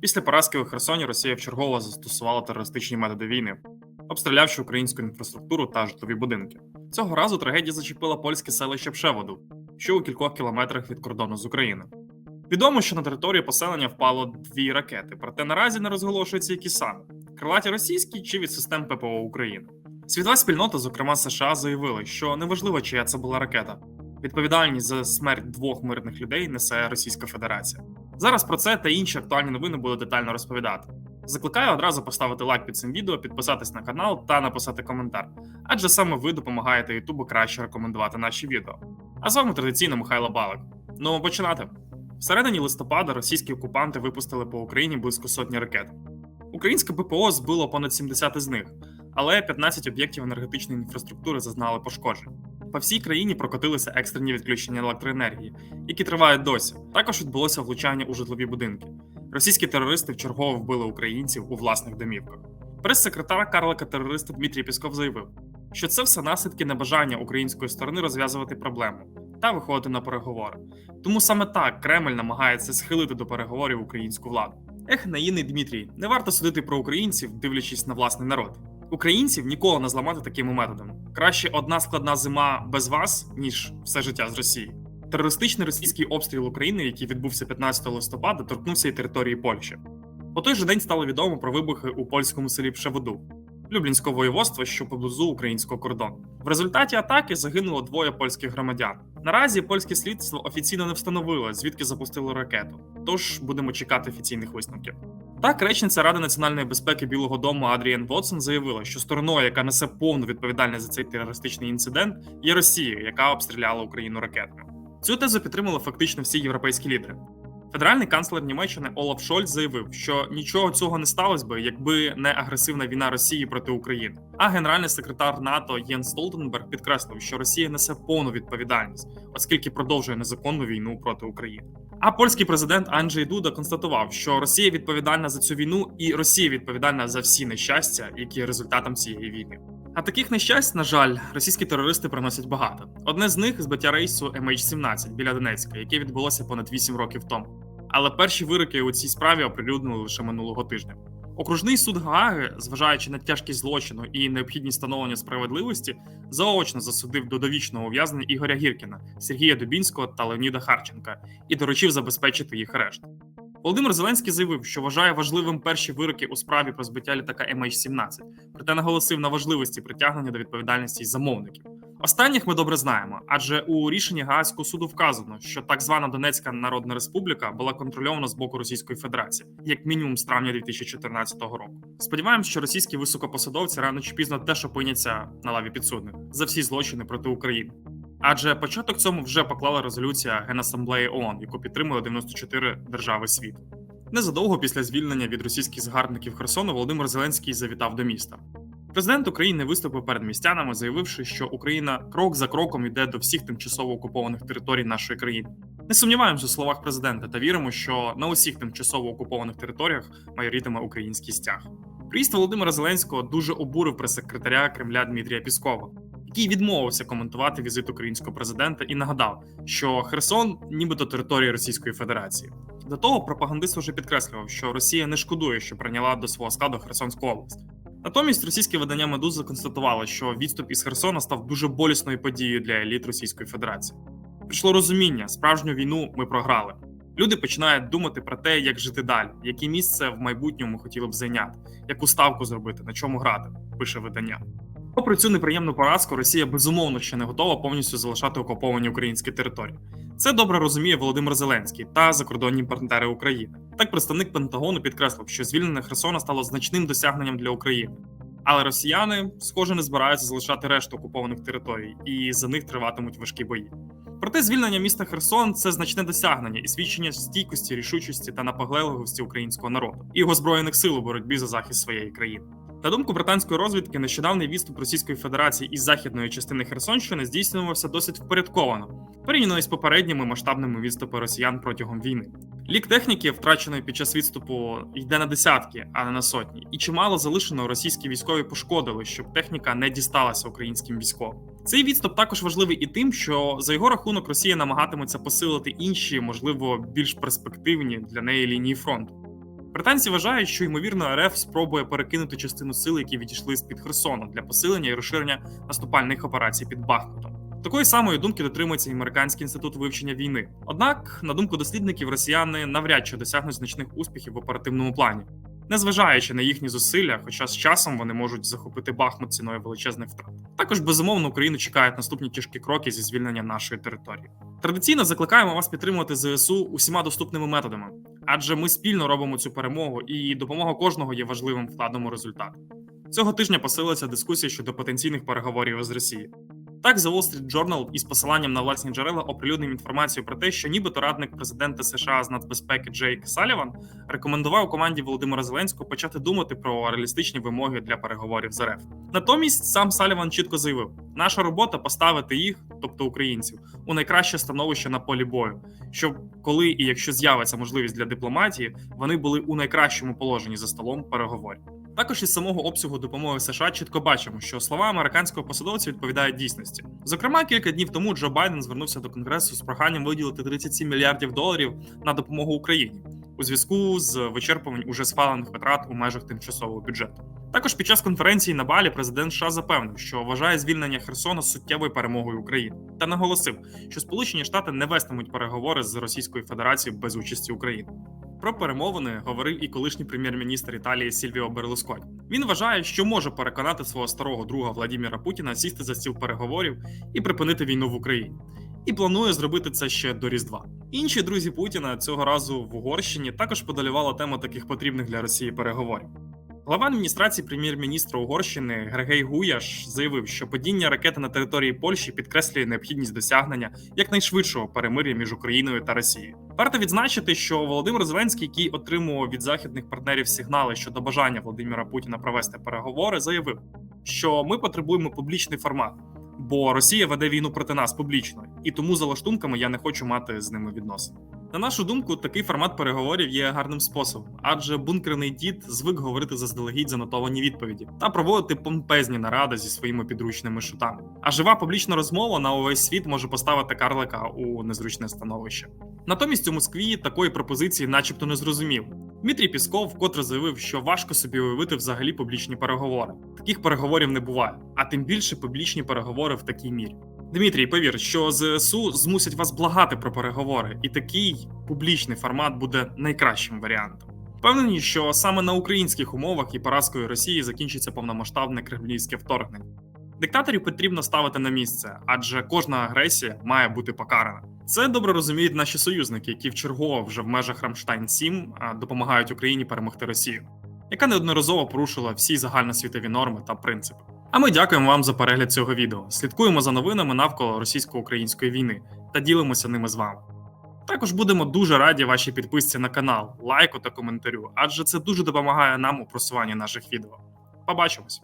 Після поразки у Херсоні Росія вчергово застосувала терористичні методи війни, обстрілявши українську інфраструктуру та житлові будинки. Цього разу трагедія зачепила польське селище Пшеводу, що у кількох кілометрах від кордону з Україною. Відомо, що на територію поселення впало дві ракети, проте наразі не розголошується, які саме крилаті російські чи від систем ППО України. Світова спільнота, зокрема США, заявили, що неважливо, чия це була ракета. Відповідальність за смерть двох мирних людей несе Російська Федерація. Зараз про це та інші актуальні новини буду детально розповідати. Закликаю одразу поставити лайк під цим відео, підписатись на канал та написати коментар, адже саме ви допомагаєте Ютубу краще рекомендувати наші відео. А з вами традиційно Михайло Балик. Ну починати. Всередині листопада російські окупанти випустили по Україні близько сотні ракет. Українське ППО збило понад 70 із них, але 15 об'єктів енергетичної інфраструктури зазнали пошкоджень. По всій країні прокотилися екстрені відключення електроенергії, які тривають досі. Також відбулося влучання у житлові будинки. Російські терористи вчергово вбили українців у власних домівках. Прес-секретар карлика терориста Дмитрій Пісков заявив, що це все наслідки небажання української сторони розв'язувати проблему та виходити на переговори. Тому саме так Кремль намагається схилити до переговорів українську владу. Ех, наївний Дмитрій, не варто судити про українців, дивлячись на власний народ. Українців ніколи не зламати такими методами. Краще одна складна зима без вас, ніж все життя з Росії. Терористичний російський обстріл України, який відбувся 15 листопада, торкнувся і території Польщі. У той же день стало відомо про вибухи у польському селі Пшеводу, Люблінського воєводства, що поблизу українського кордону. В результаті атаки загинуло двоє польських громадян. Наразі польське слідство офіційно не встановило, звідки запустили ракету. Тож будемо чекати офіційних висновків. Так, речниця Ради національної безпеки Білого Дому Адріан Вотсон заявила, що стороною, яка несе повну відповідальність за цей терористичний інцидент, є Росія, яка обстріляла Україну ракетами. Цю тезу підтримали фактично всі європейські лідери. Федеральний канцлер Німеччини Олаф Шольц заявив, що нічого цього не сталося би, якби не агресивна війна Росії проти України. А генеральний секретар НАТО Єн Столтенберг підкреслив, що Росія несе повну відповідальність, оскільки продовжує незаконну війну проти України. А польський президент Анджей Дуда констатував, що Росія відповідальна за цю війну, і Росія відповідальна за всі нещастя, які є результатом цієї війни. А таких нещасть, на жаль, російські терористи приносять багато. Одне з них збиття рейсу MH17 біля Донецька, яке відбулося понад 8 років тому. Але перші вироки у цій справі оприлюднили лише минулого тижня. Окружний суд Гааги, зважаючи на тяжкість злочину і необхідність встановлення справедливості, заочно засудив до довічного ув'язнення Ігоря Гіркіна, Сергія Дубінського та Леоніда Харченка і доручив забезпечити їх арешт. Володимир Зеленський заявив, що вважає важливим перші вироки у справі про збиття літака MH17, проте наголосив на важливості притягнення до відповідальності замовників. Останніх ми добре знаємо, адже у рішенні Гаазького суду вказано, що так звана Донецька Народна Республіка була контрольована з боку Російської Федерації, як мінімум з травня 2014 року. Сподіваємось, що російські високопосадовці рано чи пізно теж опиняться на лаві підсудних за всі злочини проти України. Адже початок цьому вже поклала резолюція Генасамблеї ООН, яку підтримує 94 держави світу. Незадовго після звільнення від російських згарбників Херсону Володимир Зеленський завітав до міста. Президент України виступив перед містянами, заявивши, що Україна крок за кроком йде до всіх тимчасово окупованих територій нашої країни. Не сумніваємося у словах президента та віримо, що на усіх тимчасово окупованих територіях майорітиме український стяг. Приїзд Володимира Зеленського дуже обурив прес-секретаря Кремля Дмитрія Піскова, який відмовився коментувати візит українського президента і нагадав, що Херсон, нібито територія Російської Федерації. До того пропагандист вже підкреслював, що Росія не шкодує, що прийняла до свого складу Херсонську область. Натомість російське видання Медуза констатувало, що відступ із Херсона став дуже болісною подією для еліт Російської Федерації. Прийшло розуміння, справжню війну ми програли. Люди починають думати про те, як жити далі, яке місце в майбутньому хотіли б зайняти, яку ставку зробити, на чому грати, пише видання. Попри цю неприємну поразку, Росія безумовно ще не готова повністю залишати окуповані українські території. Це добре розуміє Володимир Зеленський та закордонні партнери України. Так, представник Пентагону підкреслив, що звільнення Херсона стало значним досягненням для України. Але росіяни, схоже, не збираються залишати решту окупованих територій, і за них триватимуть важкі бої. Проте звільнення міста Херсон це значне досягнення і свідчення стійкості, рішучості та наполегливості українського народу і його збройних сил у боротьбі за захист своєї країни. На думку британської розвідки, нещодавний відступ Російської Федерації із західної частини Херсонщини здійснювався досить впорядковано, порівняно із попередніми масштабними відступи росіян протягом війни. Лік техніки, втраченої під час відступу, йде на десятки, а не на сотні, і чимало залишено російські військові пошкодили, щоб техніка не дісталася українським військовим. Цей відступ також важливий і тим, що за його рахунок Росія намагатиметься посилити інші, можливо, більш перспективні для неї лінії фронту. Британці вважають, що ймовірно РФ спробує перекинути частину сил, які відійшли з під Херсону, для посилення і розширення наступальних операцій під Бахмутом. Такої самої думки дотримується і американський інститут вивчення війни. Однак, на думку дослідників, росіяни навряд чи досягнуть значних успіхів в оперативному плані, незважаючи на їхні зусилля, хоча з часом вони можуть захопити Бахмут ціною величезних втрат. Також безумовно Україну чекають наступні тяжкі кроки зі звільнення нашої території. Традиційно закликаємо вас підтримувати ЗСУ усіма доступними методами, адже ми спільно робимо цю перемогу, і допомога кожного є важливим вкладом у результат. Цього тижня посилилася дискусія щодо потенційних переговорів з Росією. Так, The Wall Street Journal із посиланням на власні джерела оприлюднив інформацію про те, що нібито радник президента США з нацбезпеки Джейк Саліван рекомендував команді Володимира Зеленського почати думати про реалістичні вимоги для переговорів з РФ. Натомість сам Саліван чітко заявив: наша робота поставити їх, тобто українців, у найкраще становище на полі бою, щоб коли і якщо з'явиться можливість для дипломатії, вони були у найкращому положенні за столом переговорів. Також із самого обсягу допомоги США чітко бачимо, що слова американського посадовця відповідають дійсності. Зокрема, кілька днів тому Джо Байден звернувся до конгресу з проханням виділити 37 мільярдів доларів на допомогу Україні у зв'язку з вичерпуванням уже схвалених витрат у межах тимчасового бюджету. Також під час конференції на Балі президент США запевнив, що вважає звільнення Херсона суттєвою перемогою України, та наголосив, що Сполучені Штати не вестимуть переговори з Російською Федерацією без участі України. Про перемовини говорив і колишній прем'єр-міністр Італії Сільвіо Берлусконі. Він вважає, що може переконати свого старого друга Владіміра Путіна сісти за стіл переговорів і припинити війну в Україні. І планує зробити це ще до Різдва. Інші друзі Путіна цього разу в Угорщині також подолювала тему таких потрібних для Росії переговорів. Глава адміністрації прем'єр-міністра Угорщини Грегей Гуяш заявив, що падіння ракети на території Польщі підкреслює необхідність досягнення якнайшвидшого перемир'я між Україною та Росією. Варто відзначити, що Володимир Зеленський, який отримував від західних партнерів сигнали щодо бажання Володимира Путіна провести переговори, заявив, що ми потребуємо публічний формат, бо Росія веде війну проти нас публічно, і тому за лаштунками я не хочу мати з ними відносин. На нашу думку, такий формат переговорів є гарним способом, адже бункерний дід звик говорити заздалегідь занотовані відповіді та проводити помпезні наради зі своїми підручними шутами. А жива публічна розмова на увесь світ може поставити Карлика у незручне становище. Натомість у Москві такої пропозиції, начебто, не зрозумів. Дмитрій Пісков вкотре заявив, що важко собі уявити взагалі публічні переговори. Таких переговорів не буває, а тим більше публічні переговори в такій мірі. Дмитрій, повір, що ЗСУ змусять вас благати про переговори, і такий публічний формат буде найкращим варіантом. Впевнені, що саме на українських умовах і поразкою Росії закінчиться повномасштабне кремлівське вторгнення. Диктаторів потрібно ставити на місце, адже кожна агресія має бути покарана. Це добре розуміють наші союзники, які вчергово вже в межах Рамштайн 7 допомагають Україні перемогти Росію, яка неодноразово порушила всі загальносвітові норми та принципи. А ми дякуємо вам за перегляд цього відео. Слідкуємо за новинами навколо російсько-української війни та ділимося ними з вами. Також будемо дуже раді вашій підписці на канал, лайку та коментарю, адже це дуже допомагає нам у просуванні наших відео. Побачимось!